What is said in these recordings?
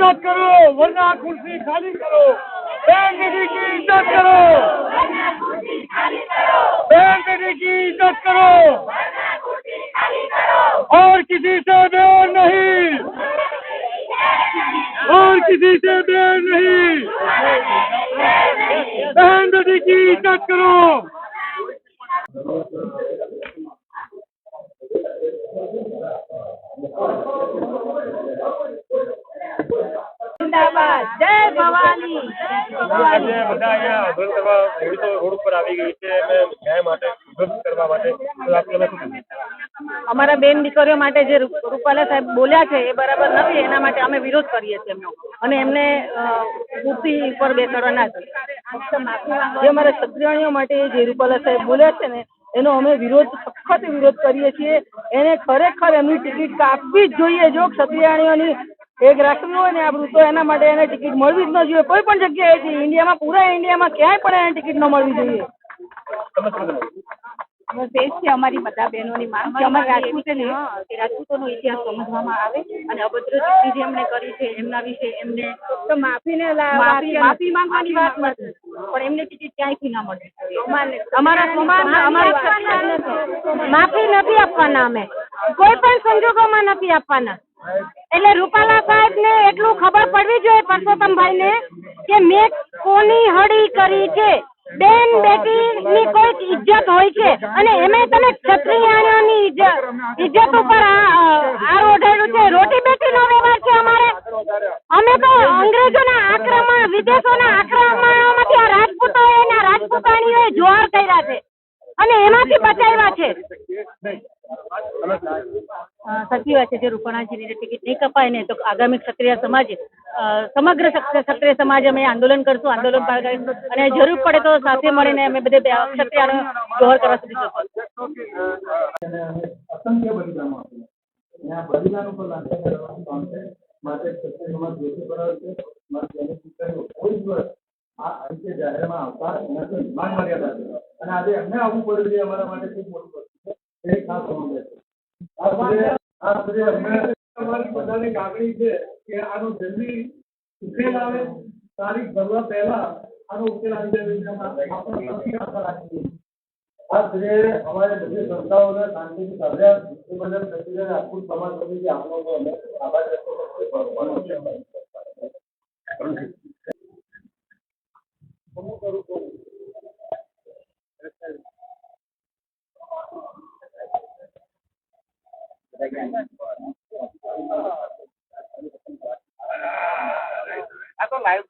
इज़्ज़त करो, वरना कुर्सी खाली करो। बैंक जी की इज़्ज़त करो। बैंक जी की इज़्ज़त करो। और किसी से बैर नहीं। और किसी से આજે બધા અહીંયા આંદોલન કરવા રોડ ઉપર આવી ગઈ છે અને ન્યાય માટે કરવા માટે. તો અમારા બેન દીકરીઓ માટે જે રૂપાલા સાહેબ બોલ્યા છે, એ બરાબર નથી, એના માટે અમે વિરોધ કરીએ છીએ એમનો. અને એમને કુર્સી પર બેસાડવા ના જે અમારા ક્ષત્રિયાણીઓ માટે જે રૂપાલા સાહેબ બોલ્યા છે ને, એનો અમે વિરોધ, સખત વિરોધ કરીએ છીએ. એને ખરેખર એમની ટિકિટ કાપવી જ જોઈએ જો ક્ષત્રિયાણીઓની એક રાખવી હોય ને આપણું તો એના માટે એને ટિકિટ મળવી જ ન જોઈએ. કોઈ પણ જગ્યાએથી ઇન્ડિયામાં પૂરા ઇન્ડિયામાં ક્યાંય પણ એને ટિકિટ ન મળવી જોઈએ. તમે શું કહેશો? બસ એ છે અમારી બધા બહેનોની માંગ છે. અમારે રાજપૂતોને કે રાજપૂતોનો ઇતિહાસ સમજવામાં આવે અને અભદ્ર વૃત્તિ જે એમણે કરી છે એમના વિશે એમને તો માફીને માફી માફી માંગવાની વાત નથી. પણ એમને ટિકિટ ક્યાંયથી ના મળે અમારા સમાન અમારા માફી નથી આપવાના અમે. કોઈ પણ સંજોગોમાં નથી આપવાના. એટલે રૂપાલા સાહેબ ને એટલું ખબર પડવી જોઈએ પરસોત્તમભાઈ ને કે મેં કોની હળી કરી છે? બેન બેટી ની કોઈક ઇજ્જત હોય છે? અને એમે તમે ક્ષત્રિયાણીઓની ઇજ્જત ઉપર આ આ ઓઢેલું છે? રોટી બેટી નો વ્યવહાર છે અમારે? અમે તો અંગ્રેજોના આક્રમણ, વિદેશોના આક્રમણોમાંથી આ રાજપૂતો એના રાજપૂતાણીઓએ જોહાર કર્યા છે. અને એમાંથી બચાવ્યા છે. સાચી વાત છે જે રૂપાણાજીની ટિકિટ નહીં કપાય ને, તો આગામી ક્ષત્રિય સમાજ સમગ્ર ક્ષત્રિય સમાજ અમે આંદોલન કરશું, આંદોલન કરીશું અને જરૂર પડે તો સાથે મળીને અમે બધે ક્ષત્રિયાનો જોહર કરવા સુધી જાહેરમાં આવતા નથી. માન મર્યાદા અને આજે અમને આવવું પડ્યું છે અમારા માટે ખૂબ મોટું વસ્તુ છે. એ ખાસ સમજે છે આ સુધી આ સુધી બધાની લાગણી છે કે આનો જલ્દી ઉકેલ આવે. તારીખ ભરવા પહેલા આનો ઉકેલ આવી જાય આપણે આપણે આશા રાખીએ. છીએ. આ અમારે બધી સંસ્થાઓને શાંતિથી સાંભળ્યા. એ બદલ રાજપૂત સમાજ સમિતિ આપણો આભાર વ્યક્ત કરવાનો છે તો પાર્ટીના અધ્યક્ષ તેનો કોઈ સપોર્ટ થશે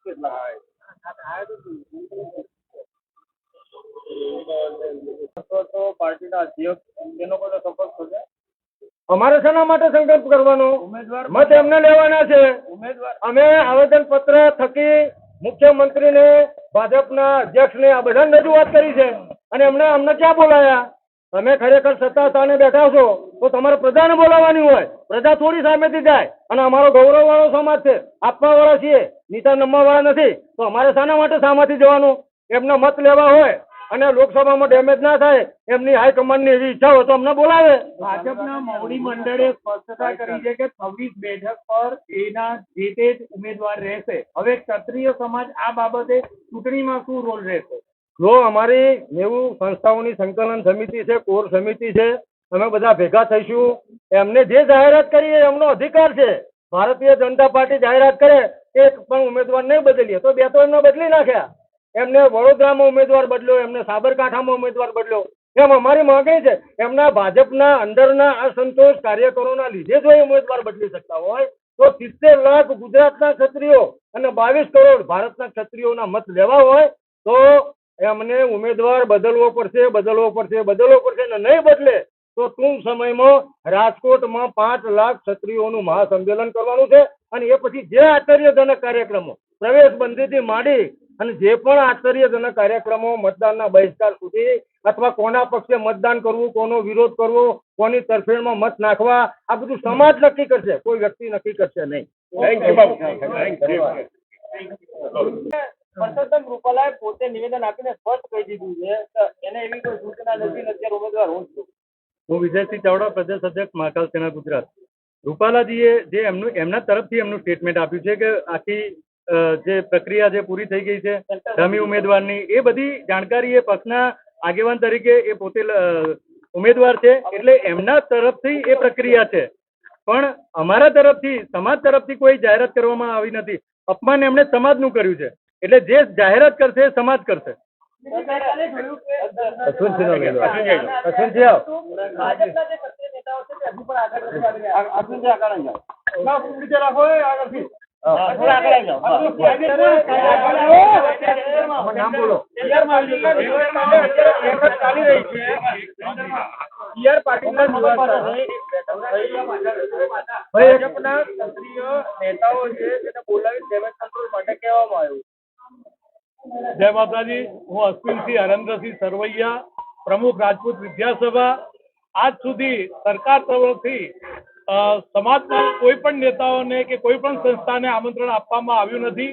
અમારે શેના માટે સંકલ્પ કરવાનો? ઉમેદવાર મત એમને લેવાના છે. ઉમેદવાર અમે આવેદન પત્ર થકી મુખ્યમંત્રીને ભાજપના અધ્યક્ષને આ બધાને રજૂઆત કરી છે અને એમને અમને ક્યાં બોલાયા? તમે ખરેખર સત્તા સ્થાને બેઠા છો, તો તમારે પ્રજાને બોલાવવાની હોય. પ્રજા થોડી સામેથી જાય. અને અમારો ગૌરવ વાળો સમાજ છે. આપવા વાળા છીએ. નીચા નમવા વાળા નથી. તો અમારે શાના માટે સામાથી જવાનું? એમના મત લેવા હોય અને લોકસભામાં ડેમેજ ના થાય, એમની હાઈકમાન્ડની એવી ઈચ્છા હોય તો અમને બોલાવે. ભાજપના મોવડી મંડળે સ્પષ્ટતા કરી છે કે છવ્વીસ બેઠક પર એના જે તે ઉમેદવાર રહેશે. હવે ક્ષત્રિય સમાજ આ બાબતે ચૂંટણીમાં શું રોલ રહેશે? જો અમારી નેવું સંસ્થાઓની સંકલન સમિતિ છે, કોર સમિતિ છે, અમે બધા ભેગા થઈશું. એમને જે જાહેરાત કરી એમનો અધિકાર છે. ભારતીય જનતા પાર્ટી જાહેરાત કરે એક પણ ઉમેદવાર નહીં બદલીએ. તો બે તો એમને બદલી નાખ્યા. એમને વડોદરામાં ઉમેદવાર બદલ્યો, એમને સાબરકાંઠામાં ઉમેદવાર બદલ્યો. એમ અમારી માંગણી છે, એમના ભાજપના અંદરના અસંતોષ કાર્યકરોના લીધે જો એ ઉમેદવાર બદલી શકતા હોય, તો સિત્તેર લાખ ગુજરાતના ક્ષત્રિયો અને બાવીસ કરોડ ભારતના ક્ષત્રિયોના મત લેવા હોય, તો એમને ઉમેદવાર બદલવો પડશે બદલવો પડશે બદલવો પડશે અને નહીં બદલે તો ટૂંક સમયમાં રાજકોટમાં પાંચ લાખ ક્ષત્રિયોનું મહાસંમેલન કરવાનું છે અને એ પછી જે આશ્ચર્યજનક કાર્યક્રમો પ્રવેશ બંધીથી માંડી અને જે પણ આશ્ચર્યજનક કાર્યક્રમો મતદાનના બહિષ્કાર સુધી અથવા કોના પક્ષે મતદાન કરવું કોનો વિરોધ કરવો કોની તરફેણમાં મત નાખવા આ બધું સમાજ નક્કી કરશે કોઈ વ્યક્તિ નક્કી કરશે નહીં. પરસોત્તમ રૂપાલાએ પોતે નિવેદન આપીને સ્પષ્ટ કહી દીધું છે એને એવી કોઈ સૂચના નથી અત્યારે ઉમેદવાર હું છું. હું વિજયસિંહ ચાવડા, પ્રદેશ અધ્યક્ષ, મહાકાલ સેના, ગુજરાત. રૂપાલાજીએ જે એમનું, એમના તરફથી એમનું સ્ટેટમેન્ટ આપ્યું છે કે આખી જે પ્રક્રિયા જે પૂરી થઈ ગઈ છે ધમી ઉમેદવારની, એ બધી જાણકારી એ પક્ષના આગેવાન તરીકે એ પોતે ઉમેદવાર છે, એટલે એમના તરફથી એ પ્રક્રિયા છે. પણ અમારા તરફથી, સમાજ તરફથી કોઈ જાહેરાત કરવામાં આવી નથી. અપમાન એમણે સમાજનું કર્યું છે. એટલે જે જાહેરાત કરશે એ સમાજ કરશે. ભાજપના ક્ષત્રિય નેતાઓ છે તેને બોલાવી ડેમેજ કંટ્રોલ માટે કહેવામાં આવ્યું. જય માતાજી હું અશ્વિનસિંહ હરેન્દ્રસિંહ સરવૈયા પ્રમુખ રાજપૂત વિદ્યાસભા. આજ સુધી સરકાર તરફથી સમાજના કોઈ પણ નેતાઓને કે કોઈ પણ સંસ્થાને આમંત્રણ આપવામાં આવ્યું નથી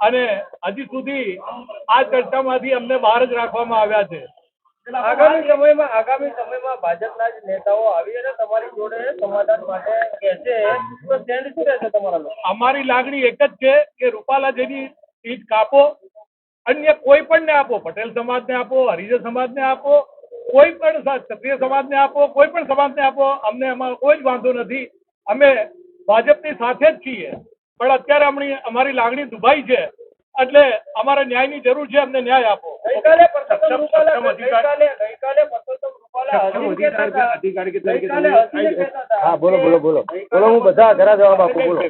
અને હજી સુધી આ ચર્ચામાંથી અમને બહાર જ રાખવામાં આવ્યા છે. આગામી સમયમાં આગામી સમયમાં ભાજપના જ નેતાઓ આવી અને તમારી જોડે સમાધાન માટે કહેશે તો સ્ટેન્ડ શું રહેશે તમારા અમારી લાગણી એક જ છે કે રૂપાલાજીની સીટ કાપો અન્ય કોઈ પણ ને આપો પટેલ સમાજને આપો હરિજન સમાજને આપો કોઈ પણ ક્ષત્રિય સમાજને આપો કોઈ પણ સમાજને આપો અમને એમાં કોઈ જ વાંધો નથી. અમે ભાજપની સાથે જ છીએ. પણ અત્યારે અમણી અમારી લાગણી દુભાઈ છે. એટલે અમારે ન્યાયની જરૂર છે અમને ન્યાય આપો. ગઈકાલે ગઈકાલે ગઈકાલે સમાજ હા બોલો બોલો બોલો. બોલો હું બધા ઘરા જવાબ આપું બોલો.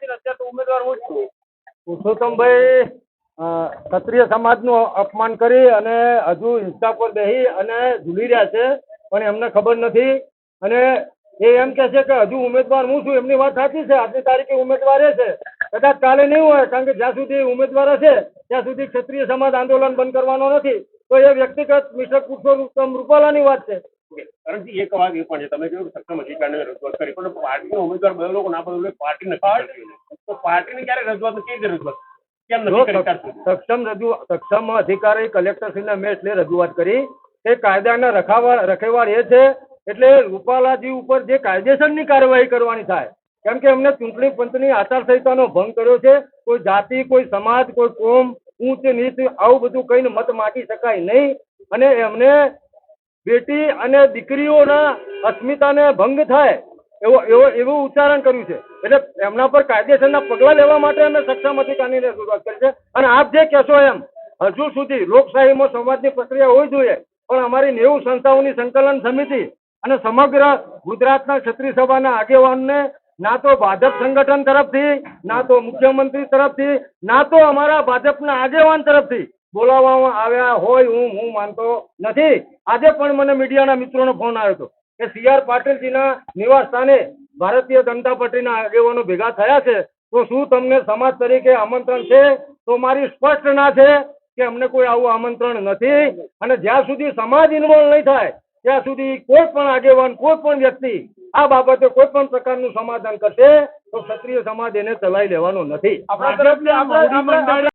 ને અત્યારે તો ઉમેદવાર હું જ છું. પુરુષોત્તમભાઈ ક્ષત્રિય સમાજનું અપમાન કરી અને હજુ હિસ્સા પર બેહી અને ઝૂલી રહ્યા છે પણ એમને ખબર નથી. અને એ એમ કે છે કે હજુ ઉમેદવાર હું છું એમની વાત સાચી છે. આજની તારીખે ઉમેદવાર એ છે. કદાચ કાલે નહીં હોય કારણ કે જ્યાં સુધી ઉમેદવાર હશે ત્યાં સુધી ક્ષત્રિય સમાજ આંદોલન બંધ કરવાનો નથી. તો એ વ્યક્તિગત મિસ્ટર પુરુષોત્તમ રૂપાલાની વાત છે. કરણજી એક વાત એ પણ છે. તમે કહ્યું સક્ષમ અધિકારીને રજૂઆત કરી પણ પાર્ટીનો ઉમેદવાર બદલો કે ના બદલો પાર્ટી કરતી તો પાર્ટીને ક્યારે રજૂઆત કેવી રીતે રજૂઆત? નથી? સક્ષમ રજૂ સક્ષમ અધિકારી કલેક્ટરશ્રીને મેં એટલે રજૂઆત કરી. કે કાયદાના રખાવા રખેવાળ એ છે એટલે રૂપાલાજી ઉપર જે કાયદેસરની કાર્યવાહી કરવાની થાય કેમ કે એમને ચૂંટણી પંચની આચારસંહિતાનો ભંગ કર્યો છે. કોઈ જાતિ, કોઈ સમાજ, કોઈ કોમ, ઊંચ, નીચ, આવું બધું કહીને મત માગી શકાય નહીં. અને એમને બેટી અને દીકરીઓના અસ્મિતાને ભંગ થાય એવો એવો, એવું ઉચ્ચારણ કર્યું છે. એટલે એમના પર કાયદેસરના પગલાં લેવા માટે અમે સક્ષમ અધિકારીને શરૂઆત કરી છે. અને આપ જે કહેશો એમ, હજુ સુધી લોકશાહીમાં સંવાદની પ્રક્રિયા હોવી જોઈએ, પણ અમારી નેવું સંસ્થાઓની સંકલન સમિતિ અને સમગ્ર ગુજરાતના ક્ષત્રિય સભાના આગેવાનને ના તો ભાજપ સંગઠન તરફથી, ના તો મુખ્યમંત્રી તરફથી, ના તો અમારા ભાજપના આગેવાન તરફથી બોલાવવામાં આવ્યા હોય હું હું માનતો નથી. આજે પણ મને મીડિયાના મિત્રોનો ફોન આવ્યો હતો કે સી આર પાટીલજીના નિવાસ સ્થાને ભારતીય જનતા પાર્ટીના આગેવાનો ભેગા થયા છે. તો શું તમને સમાજ તરીકે આમંત્રણ છે? તો મારી સ્પષ્ટ ના છે કે અમને કોઈ આવું આમંત્રણ નથી. અને જ્યાં સુધી સમાજ ઇન્વોલ્વ નહીં થાય ત્યાં સુધી કોઈ પણ આગેવાન, કોઈ પણ વ્યક્તિ આ બાબતે કોઈ પણ પ્રકારનું સમાધાન કરશે, તો ક્ષત્રિય સમાજ એને ચલાવી લેવાનો નથી. આપણા તરફથી